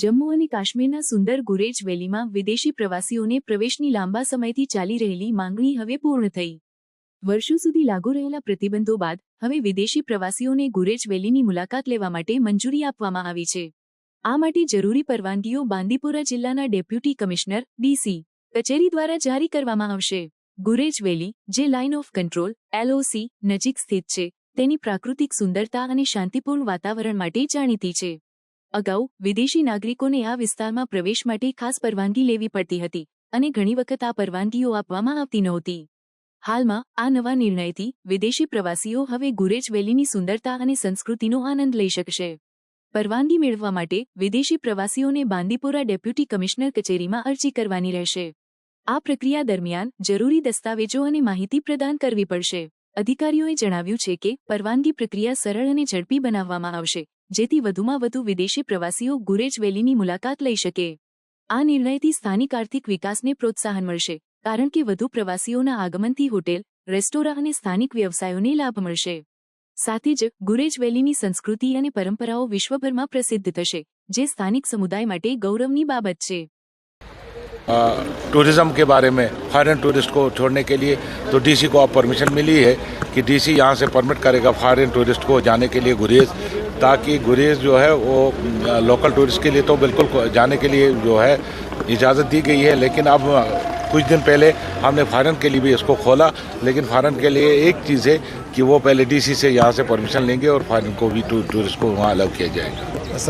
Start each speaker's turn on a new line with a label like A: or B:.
A: જમ્મુ અને કાશ્મીરના સુંદર ગુરેજ વેલીમાં વિદેશી પ્રવાસીઓને પ્રવેશની લાંબા સમયથી ચાલી રહેલી માંગણી હવે પૂર્ણ થઈ. વર્ષો સુધી લાગુ રહેલા પ્રતિબંધો બાદ હવે વિદેશી પ્રવાસીઓને ગુરેજ વેલીની મુલાકાત લેવા માટે મંજૂરી આપવામાં આવી છે. આ માટે જરૂરી પરવાનગીઓ બાંદીપોરા જિલ્લાના ડેપ્યુટી કમિશનર ડીસી કચેરી દ્વારા જારી કરવામાં આવશે. ગુરેજ વેલી, જે લાઇન ઓફ કંટ્રોલ એલઓસી નજીક સ્થિત છે, તેની પ્રાકૃતિક સુંદરતા અને શાંતિપૂર્ણ વાતાવરણ માટે જાણીતી છે. અગાઉ, વિદેશી નાગરિકોને આ વિસ્તારમાં પ્રવેશ માટે ખાસ પરવાનગી લેવી પડતી હતી અને ઘણી વખત આ પરવાનગીઓ આપવામાં આવતી નહોતી. હાલમાં, આ નવા નિર્ણયથી વિદેશી પ્રવાસીઓ હવે ગુરેજ વેલીની સુંદરતા અને સંસ્કૃતિનો આનંદ લઈ શકશે. પરવાનગી મેળવવા માટે વિદેશી પ્રવાસીઓને બાંદીપોરા ડેપ્યુટી કમિશનર કચેરીમાં અરજી કરવાની રહેશે. આ પ્રક્રિયા દરમિયાન જરૂરી દસ્તાવેજો અને માહિતી પ્રદાન કરવી પડશે. અધિકારીઓએ જણાવ્યું છે કે પરવાનગી પ્રક્રિયા સરળ અને ઝડપી બનાવવામાં આવશે જેથી વધુમાં વધુ વિદેશી પ્રવાસીઓ ગુરેજ વેલીની મુલાકાત લઈ શકે આ નિર્ણયથી સ્થાનિક આર્થિક વિકાસને પ્રોત્સાહન મળશે કારણ કે વધુ પ્રવાસીઓના આગમનથી હોટેલ રેસ્ટોરાં અને સ્થાનિક વ્યવસાયોને લાભ મળશે સાથે જ ગુરેજ વેલીની સંસ્કૃતિ અને પરંપરાઓ વિશ્વભરમાં પ્રસિદ્ધ થશે જે સ્થાનિક સમુદાય માટે ગૌરવની બાબત છે
B: टूरिज़्म के बारे में फॉरेन टूरिस्ट को छोड़ने के लिए तो डीसी को अब परमिशन मिली है कि डीसी यहाँ से परमिट करेगा फॉरेन टूरिस्ट को जाने के लिए गुरेज ताकि गुरेज जो है वो लोकल टूरिस्ट के लिए तो बिल्कुल जाने के लिए जो है इजाज़त दी गई है, लेकिन अब कुछ दिन पहले हमने फ़ारन के लिए भी इसको खोला, लेकिन फ़ारन के लिए एक चीज़ है कि वो पहले डीसी से यहाँ से परमिशन लेंगे और फ़ारन को भी टूरिस्ट को वहाँ अलाउ किया जाएगा।